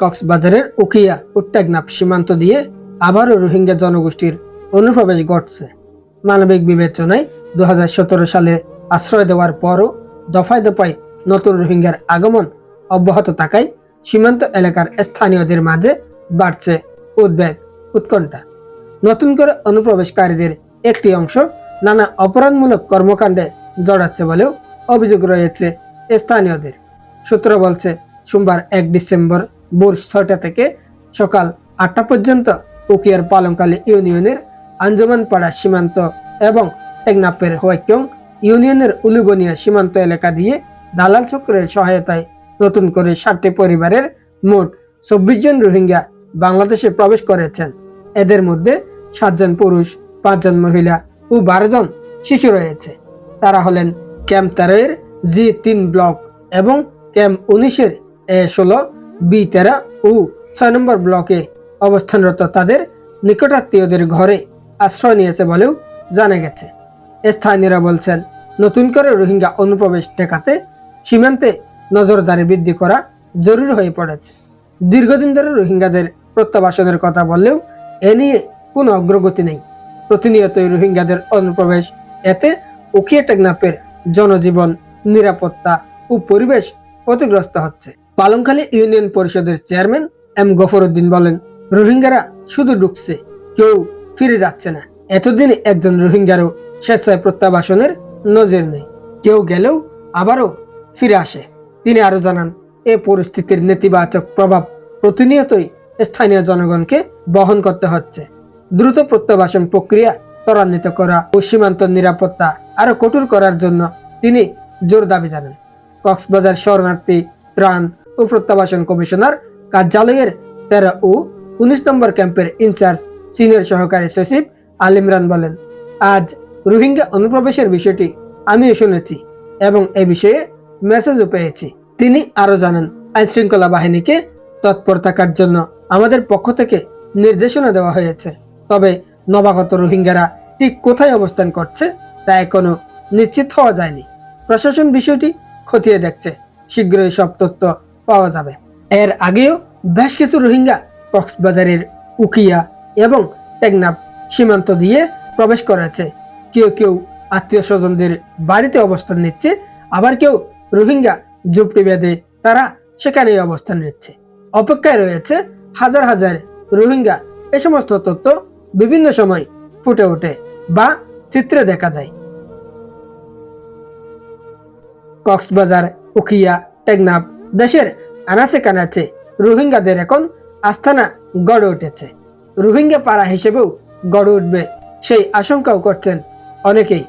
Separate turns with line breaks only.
কক্সবাজারের উকিয়া টেকনাফ সীমান্ত দিয়ে আবারও রোহিঙ্গা জনগোষ্ঠীর অনুপ্রবেশ ঘটছে। মানবিক বিবেচনায় দু সালে আশ্রয় দেওয়ার পরও দফায় দফায় নতুন রোহিঙ্গার আগমন অব্যাহত থাকায় সীমান্ত এলাকার স্থানীয়দের মাঝে বাড়ছে উদ্বেগ, উৎকণ্ঠা। নতুন করে অনুপ্রবেশকারীদের একটি অংশ নানা অপরাধমূলক কর্মকাণ্ডে জড়াচ্ছে বলেও অভিযোগ রয়েছে স্থানীয়দের। সূত্র বলছে, সোমবার এক ডিসেম্বর ভোর ছয়টা থেকে সকাল আটটা পর্যন্ত উকিয়ার পালংকালী ইউনিয়নের আঞ্জমান পাড়া সীমান্ত এবং টেকনাপের হোয়াইকং ইউনিয়নের উলুবনিয়া সীমান্ত এলাকা দিয়ে দালাল চক্রের সহায়তায় নতুন করে ষাটটি পরিবারের মোট চব্বিশ জন রোহিঙ্গা বাংলাদেশে প্রবেশ করেছেন। এদের মধ্যে সাতজন পুরুষ, পাঁচজন মহিলা ও বারো জন শিশু রয়েছে। তারা হলেন ক্যাম্প তেরোয়ের জি তিন ব্লক এবং ক্যাম্প উনিশের এ ষোলো বি তেরো ও ছয় নম্বর ব্লকে অবস্থানরত তাদের নিকটাত্মীয়দের ঘরে আশ্রয় নিয়েছে বলেও জানা গেছে। স্থানীয়রা বলছেন, নতুন করে রোহিঙ্গা অনুপ্রবেশ ঠেকাতে সীমান্তে নজরদারি বৃদ্ধি করা জরুরি হয়ে পড়েছে। দীর্ঘদিন ধরে রোহিঙ্গাদের প্রত্যাবাসনের কথা বললেও এ নিয়ে কোনো অগ্রগতি নেই। প্রতিনিয়তই রোহিঙ্গাদের অনুপ্রবেশ, এতে উকিয়া টেকনাপের জনজীবন, নিরাপত্তা ও পরিবেশ ক্ষতিগ্রস্ত হচ্ছে। পালংখালী ইউনিয়ন পরিষদের চেয়ারম্যান এম গফরউদ্দিন বলেন, রোহিঙ্গারা শুধু ঢুকছে, কেউ ফিরে যাচ্ছে না। এতদিন একজন রোহিঙ্গারও স্বেচ্ছায় প্রত্যাবাসনের নজির নেই। কেউ গেলেও আবারও ফিরে আসে। তিনি আরও জানান, এ পরিস্থিতির নেতিবাচক প্রভাব প্রতিনিয়তই স্থানীয় জনগণকে বহন করতে হচ্ছে। দ্রুত প্রত্যাবাসন প্রক্রিয়া ত্বরান্বিত করা ও সীমান্ত নিরাপত্তা আরও কঠোর করার জন্য তিনি জোর দাবি জানান। কক্সবাজার শরণার্থী ত্রাণ ও প্রত্যাবাসন কমিশনার কার্যালয়ের তেরো ও উনিশ নম্বর ক্যাম্পের ইনচার্জ চীনের সহকারী সচিব আলিমরান বলেন, আজ রোহিঙ্গা অনুপ্রবেশের বিষয়টি আমিও শুনেছি এবং এ বিষয়ে মেসেজও পেয়েছি। তিনি আরও জানান, আইন শৃঙ্খলা বাহিনীকে তৎপর থাকার জন্য আমাদের পক্ষ থেকে নির্দেশনা দেওয়া হয়েছে, তবে নবাগত রোহিঙ্গারা ঠিক কোথায় অবস্থান করছে তা এখনও নিশ্চিত হওয়া যায়নি। প্রশাসন বিষয়টি খতিয়ে দেখছে। শীঘ্রই সব তথ্য পাওয়া যাবে। এর আগেও বেশ কিছু রোহিঙ্গা কক্সবাজারের উকিয়া এবং টেকনাফ সীমান্ত দিয়ে প্রবেশ করেছে। কেউ কেউ আত্মীয় স্বজনদের বাড়িতে অবস্থান নিচ্ছে, আবার কেউ রোহিঙ্গা ঝুপড়ি বেঁধে তারা সেখানেই অবস্থান নিচ্ছে। অপেক্ষায় রয়েছে হাজার হাজার রোহিঙ্গা। এ সমস্ত তথ্য বিভিন্ন সময় ফুটে ওঠে বা চিত্রে দেখা যায়। কক্সবাজার উখিয়া টেকনাফ দেশের আনাচে কানাচে রোহিঙ্গাদের এখন আস্থানা গড়ে উঠেছে। রোহিঙ্গা পাড়া হিসেবেও গড়ে উঠবে সেই আশঙ্কাও করছেন অনেকেই।